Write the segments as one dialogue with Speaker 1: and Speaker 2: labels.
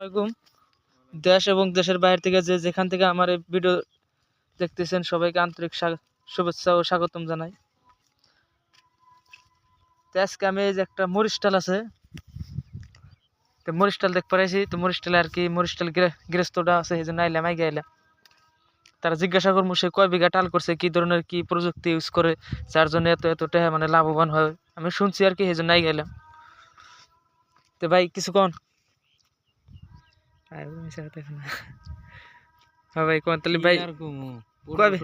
Speaker 1: আসসালামাইকুম দেশ এবং দেশের বাইরে থেকে যে যেখান থেকে আমার এই ভিডিও দেখতেছেন, সবাইকে আন্তরিক শুভেচ্ছা ও স্বাগতম জানাই। তো আজকে আমি যে একটা মরিস্টাল আছে, তো মরিস্টাল দেখ পারাইছি তো মরিস্টালে আর কি মরিস্টাল গৃহস্থটা আছে, এই জন্য আইলাম আই গাইলাম তারা জিজ্ঞাসা করব সে কয় বিঘা টাল করছে, কি ধরনের কি প্রযুক্তি ইউজ করে, যার জন্য এত এত টাকা মানে লাভবান হয়, আমি শুনছি আর কি, এই জন্য আই গেলাম তো ভাই, কিছু কন? আর কথা এখন না। হ্যাঁ ভাই কোন তাহলে ভাই
Speaker 2: আর
Speaker 1: কবে?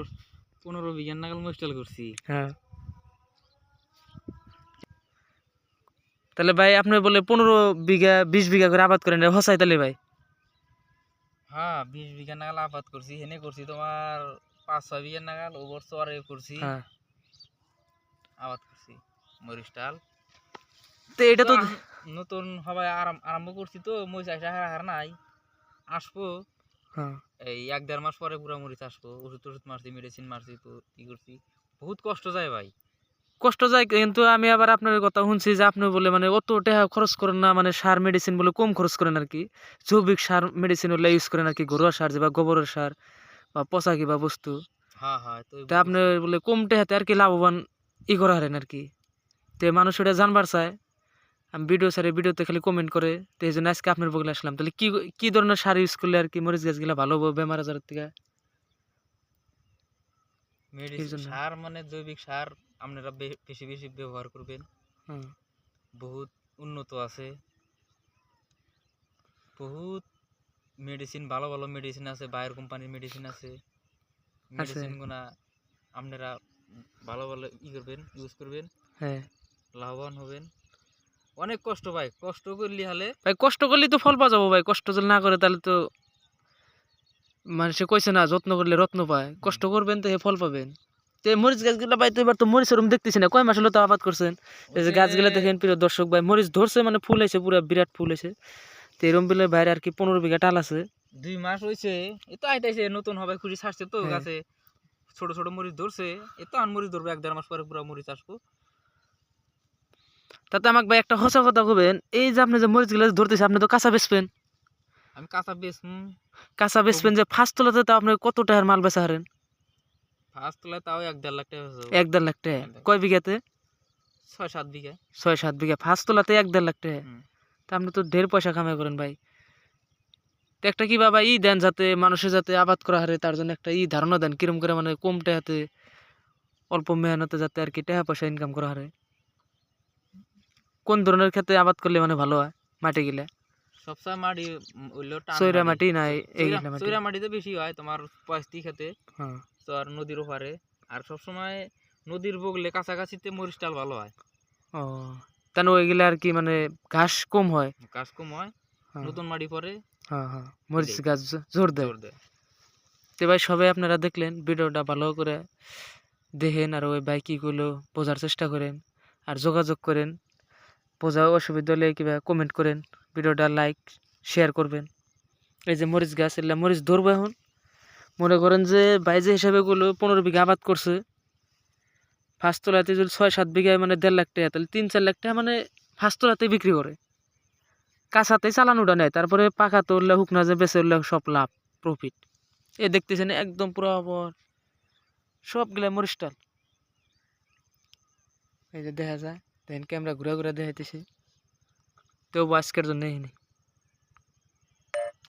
Speaker 2: পনেরো- বিঘার নাগাল মুস্টাল করছি।
Speaker 1: হ্যাঁ। তাহলে ভাই আপনি বলে পনেরো বিঘা বিশ বিঘা করে আবাদ করেন হসাই তাহলে ভাই?
Speaker 2: হ্যাঁ বিশ বিঘা নাগাল আবাদ করছি হেনে করছি তোমার পাঁচ ছয় বিঘার নাগাল ওবর চরে করছি।
Speaker 1: হ্যাঁ।
Speaker 2: আবাদ করছি মরিস্টাল
Speaker 1: তো এটা তো
Speaker 2: নতুন সবাই আরাম- আরম্ভ করছি তো মরিচ আসা হার নাই। আসব
Speaker 1: হ্যাঁ।
Speaker 2: এই এক দেড় মাস পরে পুরো মরিচ আসব ওষুধ টষুধ মারছি মেডিসিন মারছি তো ই করছি? বহুত কষ্ট যায় ভাই।
Speaker 1: কষ্ট যায় কিন্তু আমি আবার আপনার কথা শুনছি যে আপনি বলে মানে অত টাকা খরচ করেন না মানে সার মেডিসিন বলে কম খরচ করেন আর কি। জৈবিক সার মেডিসিন হলে ইউজ করেন আর কি ঘরোয়া সার যে বা গোবরের সার বা পচা কিবা বস্তু।
Speaker 2: হ্যাঁ হ্যাঁ তো
Speaker 1: তা আপনি বলে কম টাকাতে আর কি লাভবান ই করা হারেন আর কি। তে মানুষ এটা জানবার চায়। আমি ভিডিও সারে ভিডিওতে খালি কমেন্ট করে তো এই জন্য আজকে আপনার বগলে আসলাম। তাহলে কি কি ধরনের সার ইউজ করলে আর কি মরিচ গাছগুলো ভালো হবে বেমার আজারের থেকে?
Speaker 2: মেডিসিন সার মানে জৈবিক সার আপনারা বেশি বেশি ব্যবহার করবেন। বহুত উন্নত আছে। বহুত মেডিসিন ভালো ভালো মেডিসিন আছে বায়ার কোম্পানির মেডিসিন আছে। মেডিসিন গুনা আপনারা ভালো ভালো ই করবেন ইউজ করবেন।
Speaker 1: হ্যাঁ।
Speaker 2: লাভবান হবেন। অনেক কষ্ট ভাই কষ্ট করলে হলে
Speaker 1: ভাই কষ্ট করলেই তো ফল পাওয়া যাব ভাই কষ্ট যদি না করে তাহলে তো মানুষে কইছে না যত্ন করলে রত্ন পায়। কষ্ট করবেন তো হে ফল পাবেন। তো মরিচ গাছগুলো ভাই তো এবার তো মরিচ ওরম দেখতেছি না কয় মাস হলো তো আবাদ করছেন? এই যে গাছগুলো দেখেন প্রিয় দর্শক ভাই মরিচ ধরছে মানে ফুল হয়েছে পুরো বিরাট ফুল হয়েছে তো এরম বিলের বাইরে আর কি পনেরো বিঘা টাল আছে।
Speaker 2: দুই মাস হয়েছে এ তো আইতাইছে নতুন হবে খুশি ছাড়ছে তো
Speaker 1: হ্যাঁ।
Speaker 2: গাছে। ছোট ছোট মরিচ ধরছে এ তো আন মরিচ ধরবে এক দেড় মাস পরে পুরো মরিচ আসব।
Speaker 1: তাতে আমাকে ভাই একটা হসা কথা কবেন এই যে আপনি যে মরিচগুলো ধরতেছে আপনি তো কাঁচা বেচবেন
Speaker 2: আমি কাঁচা বেশ
Speaker 1: কাঁচা বেচবেন যে ফার্স্ট তোলাতে তো আপনি কত টাকার মাল বেচা হারেন?
Speaker 2: ফার্স্ট তোলায় তাও এক দেড় লাখ টাকা
Speaker 1: এক দেড় লাখ টাকা। কয় বিঘাতে?
Speaker 2: ছয় সাত বিঘা।
Speaker 1: ছয় সাত বিঘা। ফার্স্ট তোলাতে এক দেড় লাখ টাকা। তা আপনি তো ঢের পয়সা কামাই করেন ভাই। তো একটা কি বাবা ই দেন যাতে মানুষের যাতে আবাদ করা হারে তার জন্য একটা ই ধারণা দেন কিরম করে মানে কম টাকাতে অল্প মেহনতে যাতে আর কি টাকা পয়সা ইনকাম করা হারে। কোন ধরনের ক্ষেত্রে আবাদ করলে মানে ভালো হয় মাটি গিলা?
Speaker 2: সবসময় মাটি হইল
Speaker 1: সৈরা মাটি না
Speaker 2: সৈরা- মাটিতে বেশি হয় তোমার পয়স্তি খেতে
Speaker 1: হ্যাঁ।
Speaker 2: তো আর নদীর ওপারে। আর সবসময় নদীর বগলে কাছাকাছিতে মরিচ টাল ভালো হয়।
Speaker 1: ও তাহলে ওইগুলা আর কি মানে ঘাস কম হয়?
Speaker 2: গাছ কম হয়।
Speaker 1: হ্যাঁ,
Speaker 2: নতুন মাটি পরে।
Speaker 1: হ্যাঁ হ্যাঁ মরিচ গাছ জোর দেয়।
Speaker 2: জোর দেয়।
Speaker 1: তো ভাই সবাই আপনারা দেখলেন ভিডিওটা ভালো করে দেখেন আর ওই বাইকগুলো বোঝার চেষ্টা করেন আর যোগাযোগ করেন। বোঝা অসুবিধা হলে কিবা কমেন্ট করেন, ভিডিওটা লাইক শেয়ার করবেন। এই যে মরিচ গাছ, এগুলা মরিচ ধরবো এখন। মনে করেন যে বাইজে হিসাবে গুলো পনেরো বিঘা আবাদ করছে। ফার্স্ট তোলাতে যদি ছয় সাত বিঘায় মানে দেড় লাখ টাকা, তাহলে তিন চার লাখ টাকা মানে ফার্স্ট তোলাতে বিক্রি করে। কাঁচাতে চালানোটা নেয়, তারপরে পাকা তো উঠলে হুকনা যে বেঁচে উঠলে সব লাভ প্রফিট এ দেখতেছেন একদম পুরো আবার সবগুলা মরিস্টাল এই যে দেখা যায়। দেখেন ক্যামেরা ঘুরে ঘুরে দেখাইতেছে তো আজকের জন্য এই নেই